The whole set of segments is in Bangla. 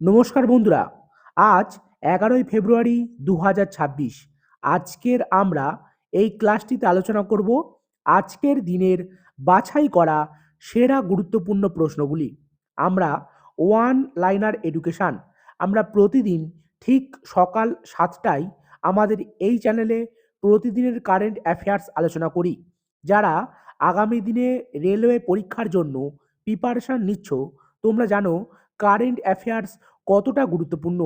নমস্কার বন্ধুরা, আজ এগারোই ফেব্রুয়ারি দু আজকের আমরা এই ক্লাসটিতে আলোচনা করব আজকের দিনের বাছাই করা সেরা গুরুত্বপূর্ণ প্রশ্নগুলি। আমরা ওয়ান লাইনার এডুকেশান আমরা প্রতিদিন ঠিক সকাল সাতটায় আমাদের এই চ্যানেলে প্রতিদিনের কারেন্ট অ্যাফেয়ার্স আলোচনা করি। যারা আগামী দিনে রেলওয়ে পরীক্ষার জন্য প্রিপারেশান নিচ্ছ, তোমরা জানো কারেন্ট অ্যাফেয়ার্স কতটা গুরুত্বপূর্ণ?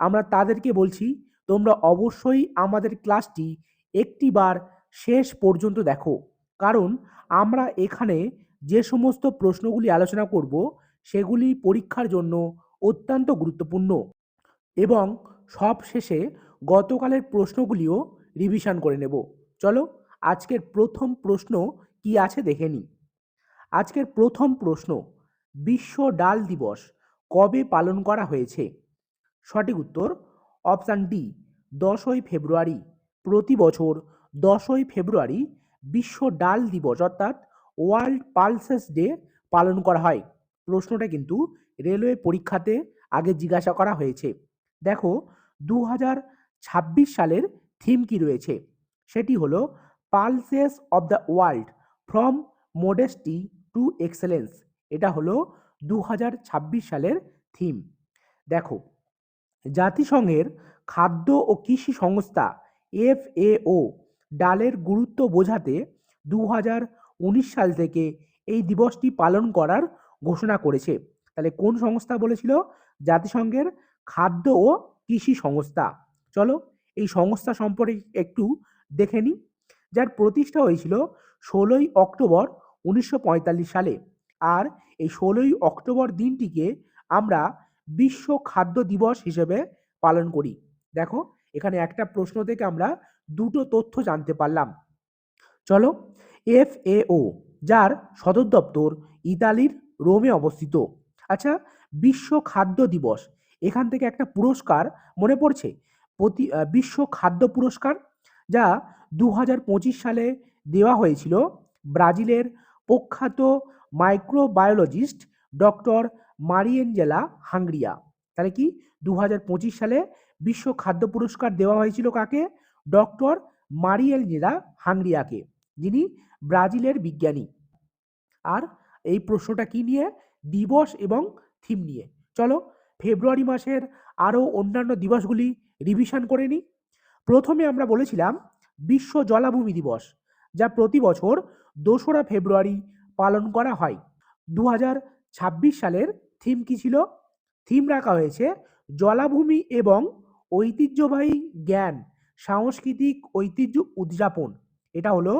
আমরা তাদেরকে বলছি, তোমরা অবশ্যই আমাদের ক্লাসটি একটিবার শেষ পর্যন্ত দেখো। কারণ আমরা এখানে যে সমস্ত প্রশ্নগুলি আলোচনা করব, সেগুলি পরীক্ষার জন্য অত্যন্ত গুরুত্বপূর্ণ এবং সব শেষে গতকালের প্রশ্নগুলিও রিভিশন করে নেব। চলো, আজকের প্রথম প্রশ্ন কি আছে দেখে নিই। আজকের প্রথম প্রশ্ন, বিশ্ব ডাল দিবস। কবে পালন করা হয়েছে? সঠিক উত্তর, অপশান ডি, দশই ফেব্রুয়ারি প্রতি বছর দশই ফেব্রুয়ারি বিশ্ব ডাল দিবস অর্থাৎ ওয়ার্ল্ড পালসেস ডে পালন করা হয়। প্রশ্নটা কিন্তু রেলওয়ে পরীক্ষাতে আগে জিজ্ঞাসা করা হয়েছে। দেখো দু সালের থিম কি রয়েছে? সেটি হলো pulses of the world from modesty to excellence. এটা হলো দু হাজার ছাব্বিশ সালের থিম দেখো, জাতিসংঘের খাদ্য ও কৃষি সংস্থা এফএও ডালের গুরুত্ব বোঝাতে দু হাজার উনিশ সাল থেকে এই দিবসটি পালন করার ঘোষণা করেছে। তাহলে কোন সংস্থা বলেছিল? জাতিসংঘের খাদ্য ও কৃষি সংস্থা। চলো এই সংস্থা সম্পর্কে একটু দেখে নিই। যার প্রতিষ্ঠা হয়েছিল ষোলোই অক্টোবর উনিশশো পঁয়তাল্লিশ সালে। আর এই ষোলোই অক্টোবর দিনটিকে আমরা বিশ্ব খাদ্য দিবস হিসেবে পালন করি। দেখো, এখানে একটা প্রশ্ন থেকে আমরা দুটো তথ্য জানতে পারলাম। চলো এফ এফএও, যার সদর দপ্তর ইতালির রোমে অবস্থিত। আচ্ছা বিশ্ব খাদ্য দিবস, এখান থেকে একটা পুরস্কার মনে পড়ছে? প্রতি বিশ্ব খাদ্য পুরস্কার, যা দু হাজার পঁচিশ সালে দেওয়া হয়েছিল ব্রাজিলের প্রখ্যাত মাইক্রোবায়োলজিস্ট ডক্টর মারিয়েঞ্জেলা হাংরিয়া তাহলে কি? দু হাজার পঁচিশ সালে বিশ্ব খাদ্য পুরস্কার দেওয়া হয়েছিল কাকে? ডক্টর মারিয়েঞ্জেলা হাংরিয়াকে যিনি ব্রাজিলের বিজ্ঞানী। আর এই প্রশ্নটা কি নিয়ে? দিবস এবং থিম নিয়ে। চলো, ফেব্রুয়ারি মাসের আরও অন্যান্য দিবসগুলি রিভিশন করে নিই। প্রথমে আমরা বলেছিলাম বিশ্ব জলাভূমি দিবস, যা প্রতি বছর দোসরা ফেব্রুয়ারি পালন করা হয়। দু হাজার ছাব্বিশ সালের থিম কী ছিল? থিম রাখা হয়েছে জলাভূমি এবং ঐতিহ্যবাহী জ্ঞান, সাংস্কৃতিক ঐতিহ্য উদযাপন। এটা হলো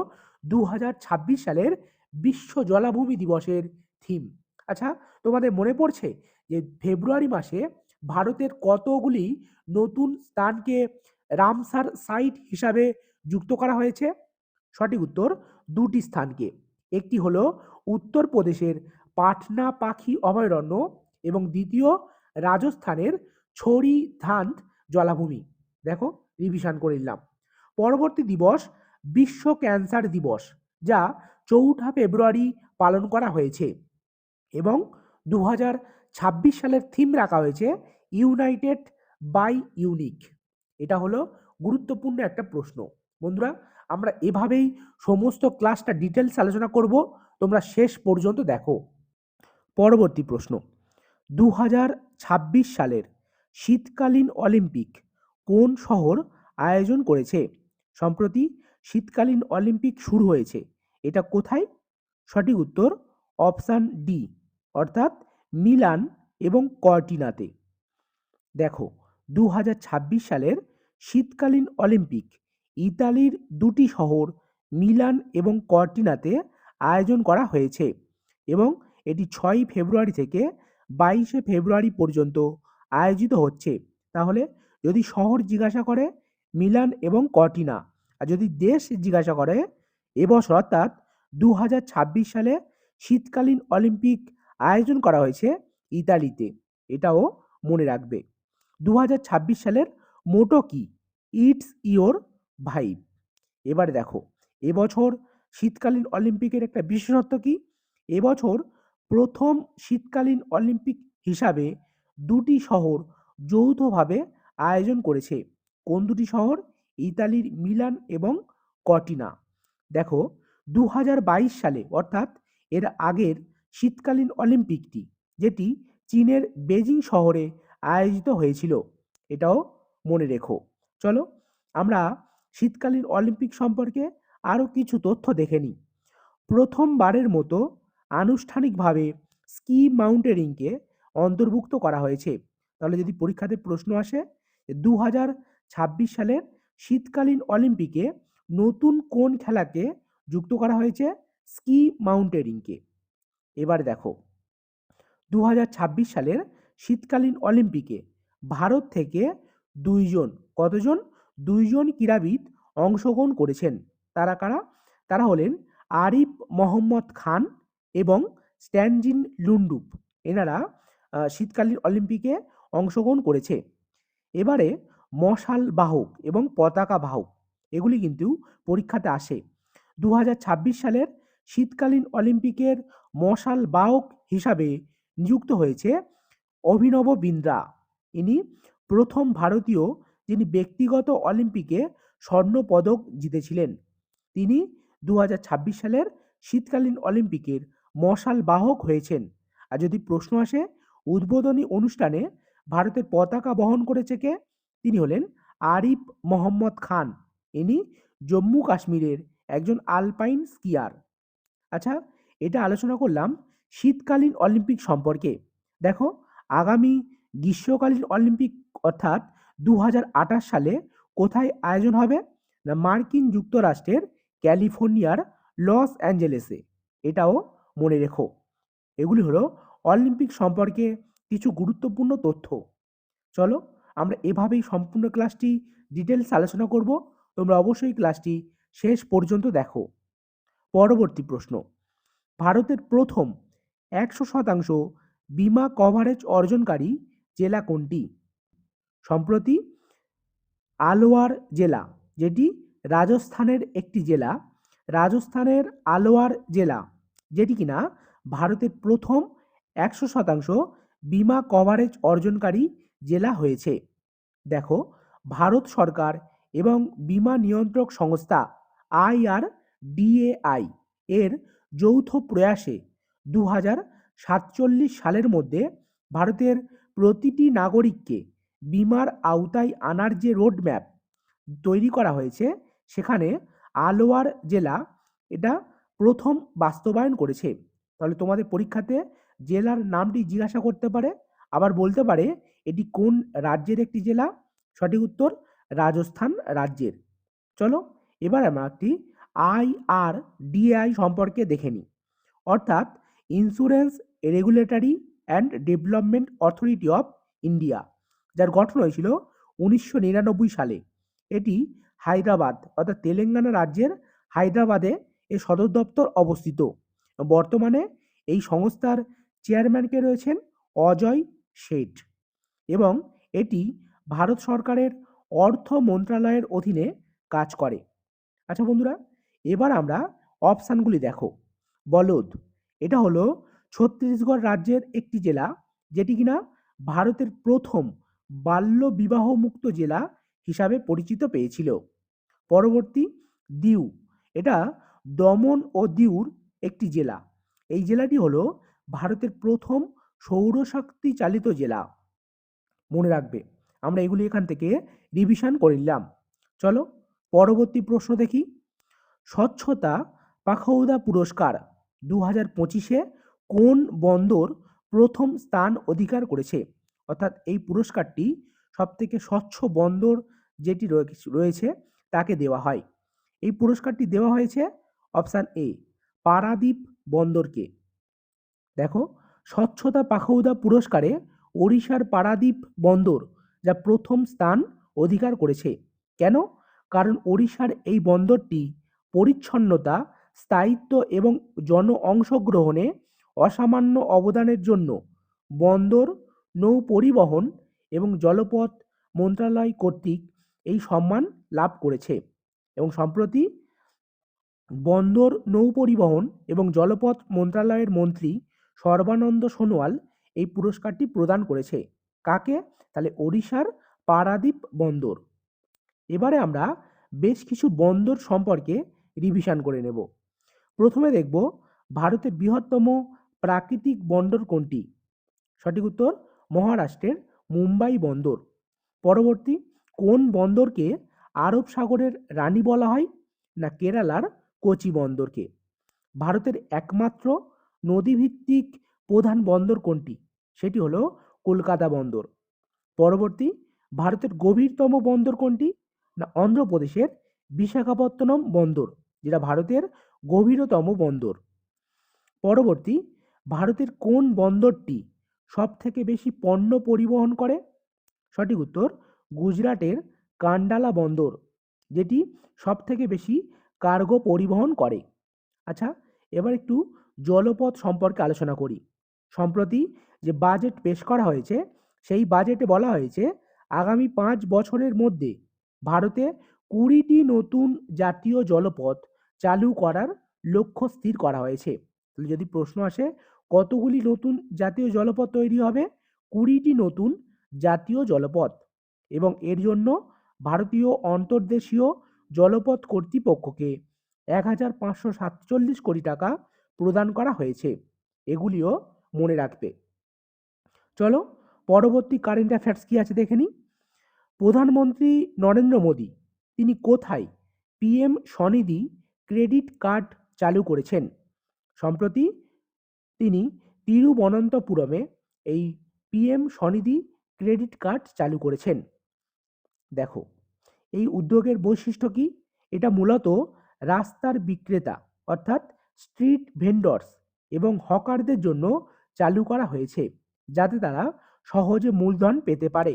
দু হাজার ছাব্বিশ সালের বিশ্ব জলাভূমি দিবসের থিম। আচ্ছা তোমাদের মনে পড়ছে যে ফেব্রুয়ারি মাসে ভারতের কতগুলি নতুন স্থানকে রামসার সাইট হিসাবে যুক্ত করা হয়েছে? সঠিক উত্তর, দুটি স্থানকে। একটি হলো উত্তরপ্রদেশের পাটনা পাখি অভয়ারণ্য এবং দ্বিতীয় রাজস্থানের ছড়ি ধান্ত জলাভূমি। দেখো রিভিশন করে নিলাম। পরবর্তী দিবস বিশ্ব ক্যান্সার দিবস, যা চৌঠা ফেব্রুয়ারি পালন করা হয়েছে এবং দু সালের থিম রাখা হয়েছে ইউনাইটেড বাই ইউনিক এটা হলো গুরুত্বপূর্ণ একটা প্রশ্ন। বন্ধুরা আমরা এভাবেই সমস্ত ক্লাসটা ডিটেলস আলোচনা করব, তোমরা শেষ পর্যন্ত দেখো। পরবর্তী প্রশ্ন দু হাজার ছাব্বিশ সালের শীতকালীন অলিম্পিক কোন শহর আয়োজন করেছে? সম্প্রতি শীতকালীন অলিম্পিক শুরু হয়েছে, এটা কোথায়? সঠিক উত্তর, অপশান ডি অর্থাৎ মিলান এবং কর্টিনাতে। দেখো দু হাজার ছাব্বিশ সালের শীতকালীন অলিম্পিক ইতালির দুটি শহর, মিলান এবং কর্টিনাতে আয়োজন করা হয়েছে এবং এটি ছয়ই ফেব্রুয়ারি থেকে বাইশে ফেব্রুয়ারি পর্যন্ত আয়োজিত হচ্ছে। তাহলে যদি শহর জিজ্ঞাসা করে মিলান এবং কর্টিনা, আর যদি দেশ জিজ্ঞাসা করে এবছর অর্থাৎ দু হাজার ছাব্বিশ সালে শীতকালীন অলিম্পিক আয়োজন করা হয়েছে ইতালিতে। এটাও মনে রাখবে। দু হাজার ছাব্বিশ সালের মোটো কি? ইটস ইওর ভাইব এবার দেখো, এবছর শীতকালীন অলিম্পিকের একটা বিশেষত্ব কি? এবছর প্রথম শীতকালীন অলিম্পিক হিসাবে দুটি শহর যৌথভাবে আয়োজন করেছে। কোন দুটি শহর? ইতালির মিলান এবং কটিনা। দেখো দু হাজার বাইশ সালে, অর্থাৎ এর আগের শীতকালীন অলিম্পিকটি, যেটি চীনের বেজিং শহরে আয়োজিত হয়েছিল। এটাও মনে রেখো। চলো, আমরা শীতকালীন অলিম্পিক সম্পর্কে আরও কিছু তথ্য দেখে নিই। প্রথমবারের মতো আনুষ্ঠানিকভাবে স্কি মাউন্টেনিংকে অন্তর্ভুক্ত করা হয়েছে। তাহলে যদি পরীক্ষাতে প্রশ্ন আসে দু হাজার ছাব্বিশ সালের শীতকালীন অলিম্পিকে নতুন কোন খেলাকে যুক্ত করা হয়েছে স্কি মাউন্টেনিংকে? এবার দেখো দু হাজার ছাব্বিশ সালের শীতকালীন অলিম্পিকে ভারত থেকে দুইজন, কতজন দুইজন ক্রীড়াবিদ অংশগ্রহণ করেছেন। তারা কারা? তারা হলেন আরিফ মোহাম্মদ খান এবং স্ট্যানজিন লুন্ডুপ। এনারা শীতকালীন অলিম্পিকে অংশগ্রহণ করেছে। এবারে মশাল বাহক এবং পতাকা বাহক, এগুলি কিন্তু পরীক্ষাতে আসে। দু হাজার ছাব্বিশ সালের শীতকালীন অলিম্পিকের মশাল বাহক হিসাবে নিযুক্ত হয়েছে অভিনব বিন্দ্রা। ইনি প্রথম ভারতীয় যিনি ব্যক্তিগত অলিম্পিকে স্বর্ণ পদক জিতেছিলেন। তিনি দু হাজার ছাব্বিশ সালের শীতকালীন অলিম্পিকের মশাল বাহক হয়েছেন। আর যদি প্রশ্ন আসে, উদ্বোধনী অনুষ্ঠানে ভারতের পতাকা বহন করেছে কে? তিনি হলেন আরিফ মোহাম্মদ খান। ইনি জম্মু কাশ্মীরের একজন আলপাইন স্কিয়ার। আচ্ছা এটা আলোচনা করলাম শীতকালীন অলিম্পিক সম্পর্কে। দেখো, আগামী গ্রীষ্মকালীন অলিম্পিক অর্থাৎ দু হাজার আঠাশ সালে কোথায় আয়োজন হবে? না, মার্কিন যুক্তরাষ্ট্রের ক্যালিফোর্নিয়ার লস অ্যাঞ্জেলেসে। এটাও মনে রেখো। এগুলি হলো অলিম্পিক সম্পর্কে কিছু গুরুত্বপূর্ণ তথ্য। চলো, আমরা এভাবেই সম্পূর্ণ ক্লাসটি ডিটেলস আলোচনা করব। তোমরা অবশ্যই ক্লাসটি শেষ পর্যন্ত দেখো। পরবর্তী প্রশ্ন। ভারতের প্রথম একশো শতাংশ বিমা কভারেজ অর্জনকারী জেলা কোনটি? সম্প্রতি আলোয়ার জেলা, যেটি রাজস্থানের একটি জেলা, রাজস্থানের আলোয়ার জেলা, যেটি কিনা ভারতের প্রথম একশো শতাংশ বিমা কভারেজ অর্জনকারী জেলা হয়েছে। দেখো, ভারত সরকার এবং বিমা নিয়ন্ত্রক সংস্থা আইআর ডিএআই এর যৌথ প্রয়াসে দু হাজার সাতচল্লিশ সালের মধ্যে ভারতের প্রতিটি নাগরিককে বিমার আওতায় আনার যে রোডম্যাপ তৈরি করা হয়েছে, সেখানে আলোয়ার জেলা এটা প্রথম বাস্তবায়ন করেছে। তাহলে তোমাদের পরীক্ষাতে জেলার নামটি জিজ্ঞাসা করতে পারে, আবার বলতে পারে এটি কোন রাজ্যের একটি জেলা? সঠিক উত্তর, রাজস্থান রাজ্যের। চলো, এবার আমরা একটি আইআর ডিআই সম্পর্কে দেখে নিই। অর্থাৎ insurance regulatory and development authority of India যার গঠন হয়েছিল উনিশশো নিরানব্বই সালে। এটি হায়দ্রাবাদ অর্থাৎ তেলেঙ্গানা রাজ্যের হায়দ্রাবাদে এর সদর দপ্তর অবস্থিত। বর্তমানে এই সংস্থার চেয়ারম্যানকে রয়েছেন? অজয় শেঠ। এবং এটি ভারত সরকারের অর্থ মন্ত্রণালয়ের অধীনে কাজ করে। আচ্ছা বন্ধুরা, এবার আমরা অপশানগুলি দেখো। বলদ, এটা হলো ছত্তিশগড় রাজ্যের একটি জেলা, যেটি কিনা ভারতের প্রথম বাল্য বিবাহ মুক্ত জেলা হিসাবে পরিচিত পেয়েছিল। পরবর্তী দিউ। এটা দমন ও দিউর একটি জেলা। এই জেলাটি হলো ভারতের প্রথম সৌরশক্তি চালিত জেলা। মনে রাখবে, আমরা এগুলি এখান থেকে রিভিশন করে নিলাম। চলো, পরবর্তী প্রশ্ন দেখি। স্বচ্ছতা পাখৌদা পুরস্কার দু হাজার পঁচিশে কোন বন্দর প্রথম স্থান অধিকার করেছে? অর্থাৎ এই পুরস্কারটি সবথেকে স্বচ্ছ বন্দর যেটি রয়ে- রয়েছে তাকে দেওয়া হয়। এই পুরস্কারটি দেওয়া হয়েছে অপশান এ পারাদ্বীপ বন্দরকে। দেখো, স্বচ্ছতা পাখৌদা পুরস্কারে ওড়িশার পারাদ্বীপ বন্দর যা প্রথম স্থান অধিকার করেছে। কেন? কারণ ওড়িশার এই বন্দরটি পরিচ্ছন্নতা, স্থায়িত্ব এবং জন অংশগ্রহণে অসামান্য অবদানের জন্য বন্দর নৌ পরিবহন এবং জলপথ মন্ত্রণালয় কর্তৃক এই সম্মান লাভ করেছে এবং সম্প্রতি বন্দর নৌ পরিবহন এবং জলপথ মন্ত্রণালয়ের মন্ত্রী সর্বানন্দ সোনোয়াল এই পুরস্কারটি প্রদান করেছে। কাকে? তাহলে ওড়িশার পারাদ্বীপ বন্দর। এবারে আমরা বেশ কিছু বন্দর সম্পর্কে রিভিশন করে নেব। প্রথমে দেখব ভারতের বৃহত্তম প্রাকৃতিক বন্দর কোনটি? সঠিক উত্তর মহারাষ্ট্রের মুম্বাই বন্দর। পরবর্তী কোন বন্দরকে আরব সাগরের রানী বলা হয় না কেরালার কোচি বন্দরকে? ভারতের একমাত্র নদীভিত্তিক প্রধান বন্দর কোনটি? সেটি হলো কলকাতা বন্দর। পরবর্তী ভারতের গভীরতম বন্দর কোনটি? না অন্ধ্রপ্রদেশের বিশাখাপত্তনম বন্দর, যেটা ভারতের গভীরতম বন্দর। পরবর্তী ভারতের কোন বন্দরটি সব থেকে বেশি পণ্য পরিবহন করে? সঠিক উত্তর, গুজরাটের কান্ডালা বন্দর, যেটি সব থেকে বেশি কার্গো পরিবহন করে। আচ্ছা এবার একটু জলপথ সম্পর্কে আলোচনা করি। সম্প্রতি যে বাজেট পেশ করা হয়েছে, সেই বাজেটে বলা হয়েছে, আগামী পাঁচ বছরের মধ্যে ভারতে কুড়িটি নতুন জাতীয় জলপথ চালু করার লক্ষ্য স্থির করা হয়েছে। যদি প্রশ্ন আসে কতগুলি নতুন জাতীয় জলপথ তৈরি হবে? কুড়িটি নতুন জাতীয় জলপথ। এবং এর জন্য ভারতীয় অন্তর্দেশীয় জলপথ কর্তৃপক্ষকে এক হাজার পাঁচশো সাতচল্লিশ কোটি টাকা প্রদান করা হয়েছে। এগুলিও মনে রাখবে। চলো পরবর্তী কারেন্ট অ্যাফেয়ার্স কী আছে দেখে নিই। প্রধানমন্ত্রী নরেন্দ্র মোদী, তিনি কোথায় পিএম স্বনিধি ক্রেডিট কার্ড চালু করেছেন? সম্প্রতি তিনি তিরুবনন্তপুরমে এই পিএম স্বনিধি ক্রেডিট কার্ড চালু করেছেন। দেখো, এই উদ্যোগের বৈশিষ্ট্য কি? এটা মূলত রাস্তার বিক্রেতা, অর্থাৎ স্ট্রিট ভেন্ডর্স এবং হকারদের জন্য চালু করা হয়েছে, যাতে তারা সহজে মূলধন পেতে পারে।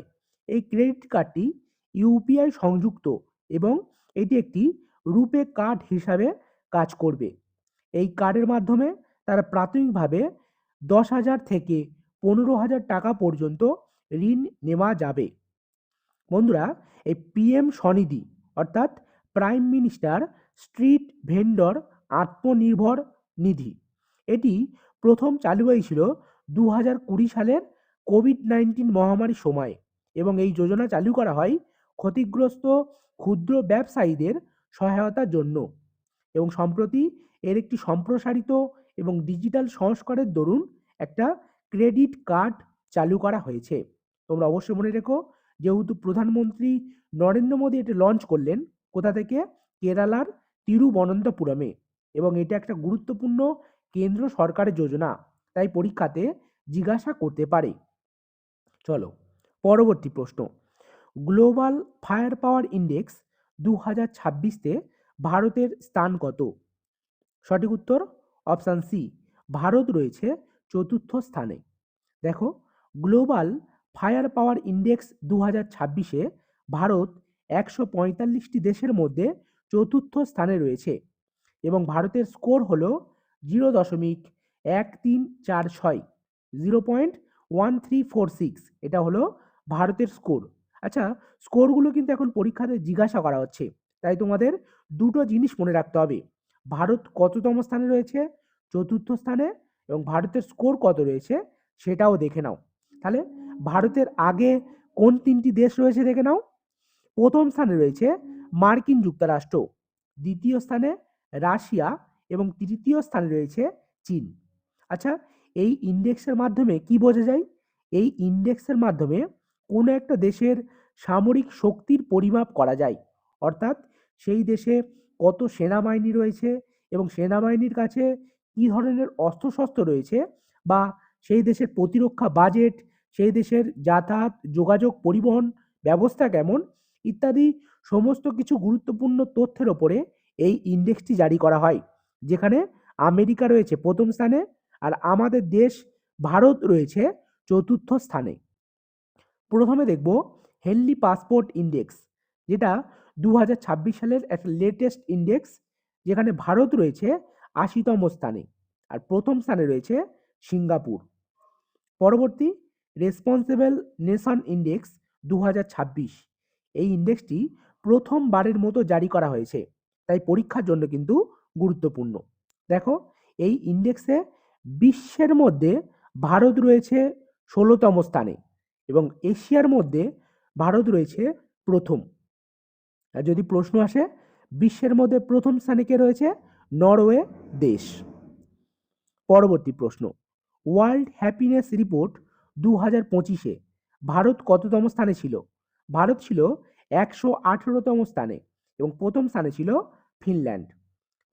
এই ক্রেডিট কার্ডটি ইউপিআই সংযুক্ত এবং এটি একটি রূপে কার্ড হিসাবে কাজ করবে। এই কার্ডের মাধ্যমে তারা প্রাথমিকভাবে দশ হাজার থেকে পনেরো হাজার টাকা পর্যন্ত ঋণ নেওয়া যাবে। বন্ধুরা, এই পিএম স্বনিধি, অর্থাৎ প্রাইম মিনিস্টার, স্ট্রিট ভেন্ডর আত্মনির্ভর নিধি, এটি প্রথম চালু হয়েছিল দু হাজার কুড়ি সালের কোভিড নাইন্টিন মহামারীর সময় এবং এই যোজনা চালু করা হয় ক্ষতিগ্রস্ত ক্ষুদ্র ব্যবসায়ীদের সহায়তার জন্য এবং সম্প্রতি এর একটি সম্প্রসারিত এবং ডিজিটাল সংস্কারের দরুন একটা ক্রেডিট কার্ড চালু করা হয়েছে। তোমরা অবশ্যই মনে রেখো, যেহেতু প্রধানমন্ত্রী নরেন্দ্র মোদী এটি লঞ্চ করলেন, কোথা থেকে? কেরালার তিরুবনন্তপুরমে। এবং এটা একটা গুরুত্বপূর্ণ কেন্দ্র সরকারের যোজনা, তাই পরীক্ষাতে জিজ্ঞাসা করতে পারে। চলো, পরবর্তী প্রশ্ন। গ্লোবাল ফায়ার পাওয়ার ইন্ডেক্স দু হাজার ভারতের স্থান কত? সঠিক উত্তর অপশান সি, ভারত রয়েছে চতুর্থ স্থানে। দেখো, গ্লোবাল ফায়ার পাওয়ার ইন্ডেক্স দু হাজার ছাব্বিশে ভারত একশো পঁয়তাল্লিশটি দেশের মধ্যে চতুর্থ স্থানে রয়েছে এবং ভারতের স্কোর হল জিরো দশমিক এক তিন চার ছয়, zero point one three four six. এটা হলো ভারতের স্কোর। আচ্ছা স্কোরগুলো কিন্তু এখন পরীক্ষাতে জিজ্ঞাসা করা হচ্ছে, তাই তোমাদের দুটো জিনিস মনে রাখতে হবে। ভারত কততম স্থানে রয়েছে? চতুর্থ স্থানে এবং ভারতের স্কোর কত রয়েছে? সেটাও দেখে নাও। তাহলে ভারতের আগে কোন তিনটি দেশ রয়েছে দেখে নাও। প্রথম স্থানে রয়েছে মার্কিন যুক্তরাষ্ট্র, দ্বিতীয় স্থানে রাশিয়া এবং তৃতীয় স্থানে রয়েছে চীন। আচ্ছা এই ইন্ডেক্সের মাধ্যমে কি বোঝা যায়? এই ইন্ডেক্সের মাধ্যমে কোনো একটা দেশের সামরিক শক্তির পরিমাপ করা যায়। অর্থাৎ সেই দেশে কত সেনাবাহিনী রয়েছে এবং সেনাবাহিনীর কাছে কী ধরনের অস্ত্রশস্ত্র রয়েছে বা সেই দেশের প্রতিরক্ষা বাজেট সেই দেশের যাতায়াত, যোগাযোগ পরিবহন ব্যবস্থা কেমন, ইত্যাদি সমস্ত কিছু গুরুত্বপূর্ণ তথ্যের ওপরে এই ইন্ডেক্সটি জারি করা হয়, যেখানে আমেরিকা রয়েছে প্রথম স্থানে আর আমাদের দেশ ভারত রয়েছে চতুর্থ স্থানে। প্রথমে দেখব হেনলি পাসপোর্ট ইন্ডেক্স যেটা দু হাজার ছাব্বিশ সালের একটা লেটেস্ট ইন্ডেক্স যেখানে ভারত রয়েছে আশিতম স্থানে আর প্রথম স্থানে রয়েছে সিঙ্গাপুর। পরবর্তী রেসপন্সিবল নেশন ইন্ডেক্স দু হাজার ছাব্বিশ। এই ইন্ডেক্সটি প্রথমবারের মতো জারি করা হয়েছে, তাই পরীক্ষার জন্য কিন্তু গুরুত্বপূর্ণ। দেখো, এই ইন্ডেক্সে বিশ্বের মধ্যে ভারত রয়েছে ষোলোতম স্থানে এবং এশিয়ার মধ্যে ভারত রয়েছে প্রথম। যদি প্রশ্ন আসে, বিশ্বের মধ্যে প্রথম স্থানে কে রয়েছে? নরওয়ে দেশ। পরবর্তী প্রশ্ন, ওয়ার্ল্ড হ্যাপিনেস রিপোর্ট দু হাজার পঁচিশে ভারত কততম স্থানে ছিল? ভারত ছিল একশো আঠেরোতম স্থানে এবং প্রথম স্থানে ছিল ফিনল্যান্ড।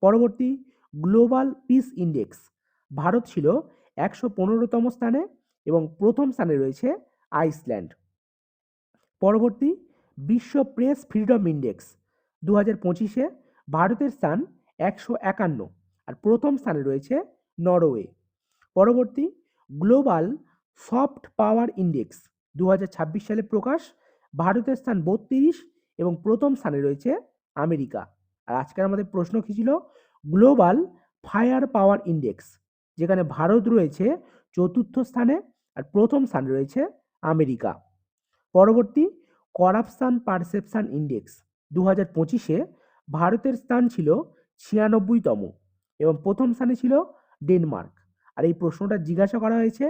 পরবর্তী, গ্লোবাল পিস ইন্ডেক্স, ভারত ছিল একশো পনেরোতম স্থানে এবং প্রথম স্থানে রয়েছে আইসল্যান্ড। পরবর্তী বিশ্ব প্রেস ফ্রিডম ইন্ডেক্স। দু হাজার পঁচিশে ভারতের স্থান একশো একান্ন আর প্রথম স্থানে রয়েছে নরওয়ে। পরবর্তী গ্লোবাল সফট পাওয়ার ইন্ডেক্স। দু হাজার ছাব্বিশ সালে প্রকাশ, ভারতের স্থান বত্রিশ এবং প্রথম স্থানে রয়েছে আমেরিকা। আর আজকের আমাদের প্রশ্ন কী ছিল? গ্লোবাল ফায়ার পাওয়ার ইন্ডেক্স, যেখানে ভারত রয়েছে চতুর্থ স্থানে আর প্রথম স্থানে রয়েছে আমেরিকা। পরবর্তী করাপশান পারসেপশান ইন্ডেক্স দু হাজার পঁচিশে ভারতের স্থান ছিল ছিয়ানব্বইতম এবং প্রথম স্থানে ছিল ডেনমার্ক। আর এই প্রশ্নটা জিজ্ঞাসা করা হয়েছে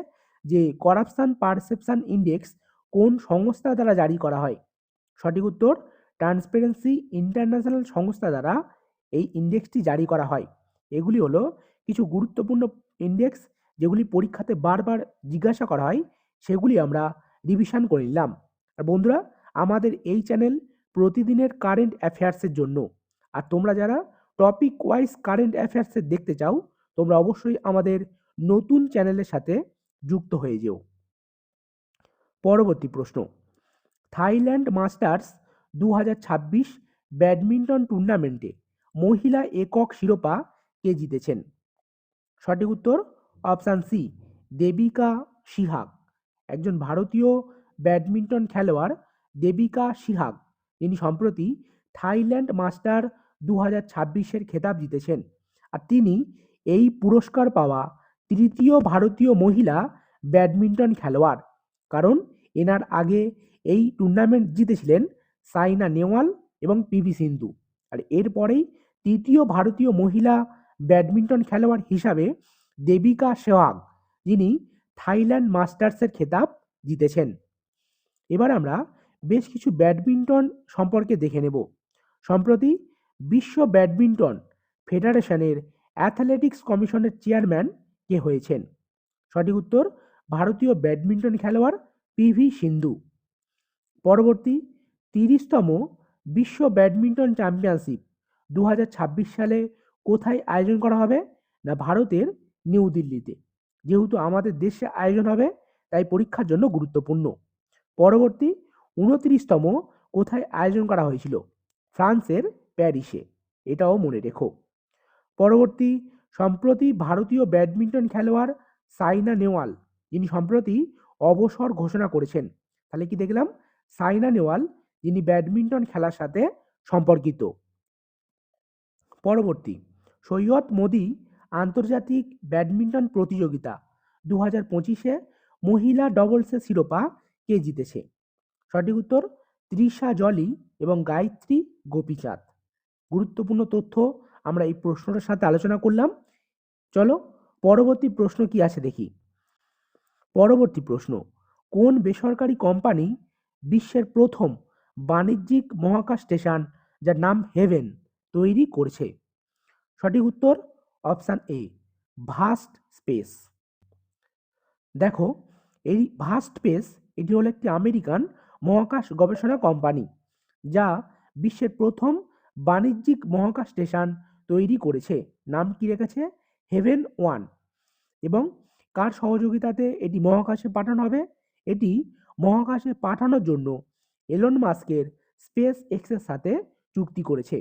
যে করাপশান পারসেপশান ইন্ডেক্স কোন সংস্থা দ্বারা জারি করা হয়? সঠিক উত্তর ট্রান্সপারেন্সি ইন্টারন্যাশনাল সংস্থা দ্বারা এই ইন্ডেক্সটি জারি করা হয়। এগুলি হলো কিছু গুরুত্বপূর্ণ ইন্ডেক্স যেগুলি পরীক্ষাতে বারবার জিজ্ঞাসা করা হয়, সেগুলি আমরা রিভিশন করে নিলাম। আর বন্ধুরা আমাদের এই চ্যানেল প্রতিদিনের কারেন্ট অ্যাফেয়ার্সের জন্য। আর তোমরা যারা টপিক ওয়াইজ কারেন্ট অ্যাফেয়ার্সের দেখতে চাও, তোমরা অবশ্যই আমাদের নতুন চ্যানেলের সাথে যুক্ত হয়ে যেও। পরবর্তী প্রশ্ন। থাইল্যান্ড মাস্টার্স দু হাজার ছাব্বিশ ব্যাডমিন্টন টুর্নামেন্টে মহিলা একক শিরোপা কে জিতেছেন? সঠিক উত্তর অপশান সি, দেবিকা সিহাগ। একজন ভারতীয় ব্যাডমিন্টন খেলোয়াড় দেবিকা সিহাগ যিনি সম্প্রতি থাইল্যান্ড মাস্টার দু হাজার ছাব্বিশের খেতাব জিতেছেন। আর তিনি এই পুরস্কার পাওয়া তৃতীয় ভারতীয় মহিলা ব্যাডমিন্টন খেলোয়াড়। কারণ এনার আগে এই টুর্নামেন্ট জিতেছিলেন সাইনা নেওয়াল এবং পিভি সিন্ধু। আর এরপরেই তৃতীয় ভারতীয় মহিলা ব্যাডমিন্টন খেলোয়াড় হিসাবে দেবিকা সেওয়াগ যিনি থাইল্যান্ড মাস্টার্সের খেতাব জিতেছেন। এবার আমরা বেশ কিছু ব্যাডমিন্টন সম্পর্কে দেখে নেব। সম্প্রতি বিশ্ব ব্যাডমিন্টন ফেডারেশনের অ্যাথলেটিক্স কমিশনের চেয়ারম্যান কে হয়েছেন। সঠিক উত্তর, ভারতীয় ব্যাডমিন্টন খেলোয়াড় পিভি সিন্ধু। পরবর্তী তিরিশতম বিশ্ব ব্যাডমিন্টন চ্যাম্পিয়নশিপ দু হাজার ছাব্বিশ সালে কোথায় আয়োজন করা হবে না ভারতের নিউ দিল্লিতে? যেহেতু আমাদের দেশে আয়োজন হবে, তাই পরীক্ষার জন্য গুরুত্বপূর্ণ। পরবর্তী উনত্রিশতম কোথায় আয়োজন করা হয়েছিল? ফ্রান্সের প্যারিসে। এটাও মনে রেখো। পরবর্তী, সম্প্রতি ভারতীয় ব্যাডমিন্টন খেলোয়াড় সাইনা নেওয়াল যিনি সম্প্রতি অবসর ঘোষণা করেছেন, তাহলে কি দেখলাম? সাইনা নেওয়াল যিনি ব্যাডমিন্টন খেলার সাথে সম্পর্কিত। পরবর্তী, সৈয়দ মোদি আন্তর্জাতিক ব্যাডমিন্টন প্রতিযোগিতা দু হাজার পঁচিশে মহিলা ডবলসের শিরোপা কে জিতেছে? সঠিক উত্তর ত্রিশা জলি এবং গায়ত্রী গোপীচাঁদ। গুরুত্বপূর্ণ তথ্য আমরা এই প্রশ্নটার সাথে আলোচনা করলাম। চলো পরবর্তী প্রশ্ন কি আছে দেখি। পরবর্তী প্রশ্ন, কোন বেসরকারি কোম্পানি বিশ্বের প্রথম বাণিজ্যিক মহাকাশ স্টেশন যার নাম হেভেন তৈরি করছে? সঠিক উত্তর অপশান এ, ভাস্ট স্পেস। দেখো, এই ভাস্ট স্পেস এটি হলো একটি আমেরিকান মহাকাশ গবেষণা কোম্পানি, যা বিশ্বের প্রথম বাণিজ্যিক মহাকাশ স্টেশন তৈরি করেছে। নাম কি রেখেছে? হেভেন ওয়ান এবং কার সহযোগিতাতে এটি মহাকাশে পাঠানো হবে? এটি মহাকাশে পাঠানোর জন্য এলন মাস্কের স্পেস এক্সের সাথে চুক্তি করেছে।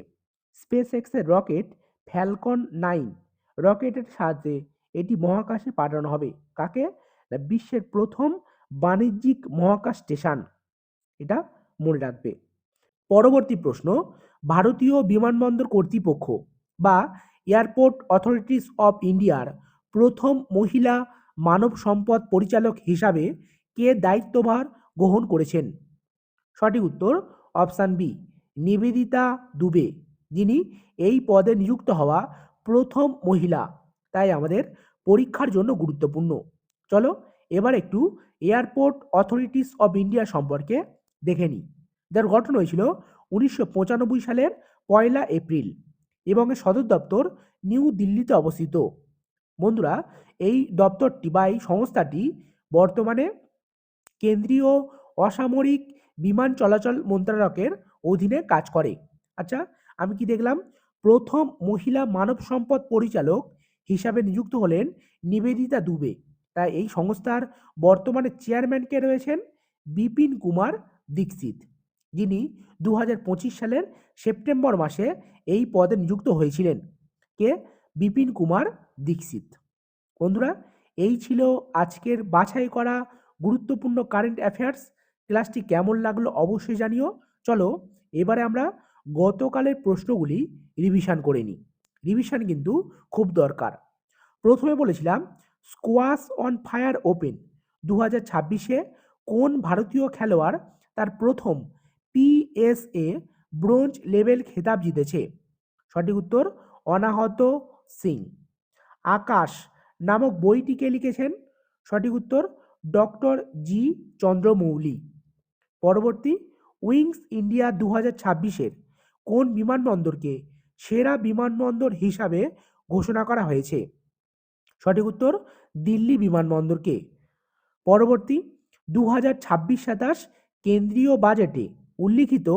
স্পেস এক্সের রকেট ফ্যালকন নাইন। রকেটের সাহায্যে এটি মহাকাশে পাঠানো হবে। কাকে? বিশ্বের প্রথম বাণিজ্যিক মহাকাশ স্টেশন। এটা মনে রাখবে। পরবর্তী প্রশ্ন, ভারতীয় বিমানবন্দর কর্তৃপক্ষ বা এয়ারপোর্ট অথরিটিস অফ ইন্ডিয়ার প্রথম মহিলা মানব সম্পদ পরিচালক হিসাবে কে দায়িত্বভার গ্রহণ করেছেন? সঠিক উত্তর অপশান বি, নিবেদিতা দুবে। যিনি এই পদে নিযুক্ত হওয়া প্রথম মহিলা। তাই আমাদের পরীক্ষার জন্য গুরুত্বপূর্ণ। চলো এবার একটু এয়ারপোর্ট অথরিটিস অব ইন্ডিয়া সম্পর্কে দেখে নিই। যার গঠন হয়েছিল উনিশশো পঁচানব্বই সালের পয়লা এপ্রিল এবং এর সদর দপ্তর নিউ দিল্লিতে অবস্থিত। বন্ধুরা, এই দপ্তরটি বা এই সংস্থাটি বর্তমানে কেন্দ্রীয় অসামরিক বিমান চলাচল মন্ত্রণালয়ের অধীনে কাজ করে। আচ্ছা আমি কি দেখলাম? প্রথম মহিলা মানব সম্পদ পরিচালক হিসাবে নিযুক্ত হলেন নিবেদিতা দুবে। তাই এই সংস্থার বর্তমানে চেয়ারম্যানকে রয়েছেন বিপিন কুমার দীক্ষিত। যিনি দু হাজার পঁচিশ সালের সেপ্টেম্বর মাসে এই পদে নিযুক্ত হয়েছিলেন, কে? বিপিন কুমার দীক্ষিত। বন্ধুরা, এই ছিল আজকের বাছাই করা গুরুত্বপূর্ণ কারেন্ট অ্যাফেয়ার্স। ক্লাসটি কেমন লাগল অবশ্যই জানিও। চলো, এবারে আমরা গতকালের প্রশ্নগুলি রিভিশন করে নিই। রিভিশন কিন্তু খুব দরকার। প্রথমে বলেছিলাম স্কোয়াশ অন ফায়ার ওপেন দু হাজার ছাব্বিশে কোন ভারতীয় খেলোয়াড় তার প্রথম পিএসএ ব্রোঞ্জ লেভেল খেতাব জিতেছে। সঠিক উত্তর, অনাহত সিং। আকাশ নামক বইটিকে লিখেছেন। সঠিক উত্তর, ডক্টর জি চন্দ্রমৌলি। পরবর্তী, উইংস ইন্ডিয়া দু হাজার ছাব্বিশের কোন বিমানবন্দরকে সেরা বিমানবন্দর হিসাবে ঘোষণা করা হয়েছে? সঠিক উত্তর, দিল্লি বিমানবন্দরকে। পরবর্তী দু হাজার ছাব্বিশ সাতাশ কেন্দ্রীয় বাজেটে উল্লিখিত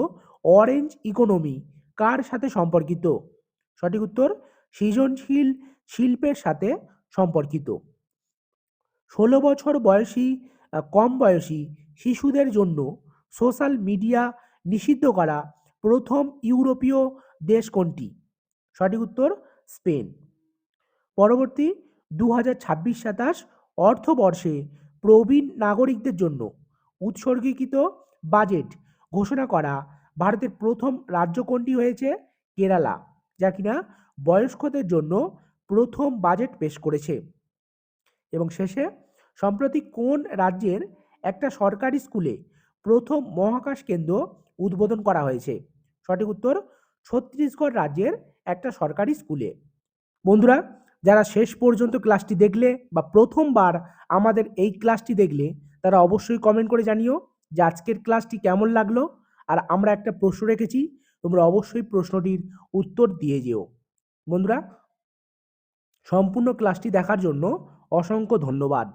অরেঞ্জ ইকোনমি কার সাথে সম্পর্কিত? সঠিক উত্তর, সৃজনশীল শিল্পের সাথে সম্পর্কিত। ষোলো বছর বয়সী কম বয়সী শিশুদের জন্য সোশ্যাল মিডিয়া নিষিদ্ধ করা প্রথম ইউরোপীয় দেশ কোনটি? সঠিক উত্তর, স্পেন। পরবর্তী দু হাজার ছাব্বিশ সাতাশ অর্থবর্ষে প্রবীণ নাগরিকদের জন্য উৎসর্গীকৃত বাজেট ঘোষণা করা ভারতের প্রথম রাজ্য কোনটি হয়েছে? কেরালা, যা কিনা বয়স্কদের জন্য প্রথম বাজেট পেশ করেছে। এবং শেষে, সম্প্রতি কোন রাজ্যের একটা সরকারি স্কুলে প্রথম মহাকাশ কেন্দ্র উদ্বোধন করা হয়েছে? সঠিক উত্তর, ছত্তিশগড় রাজ্যের একটা সরকারি স্কুলে। বন্ধুরা, যারা শেষ পর্যন্ত ক্লাসটি দেখলে বা প্রথমবার আমাদের এই ক্লাসটি দেখলে তারা অবশ্যই কমেন্ট করে জানিও যে আজকের ক্লাসটি কেমন লাগল। আর আমরা একটা প্রশ্ন রেখেছি, তোমরা অবশ্যই প্রশ্নটির উত্তর দিয়ে যেও। বন্ধুরা, সম্পূর্ণ ক্লাসটি দেখার জন্য অসংখ্য ধন্যবাদ।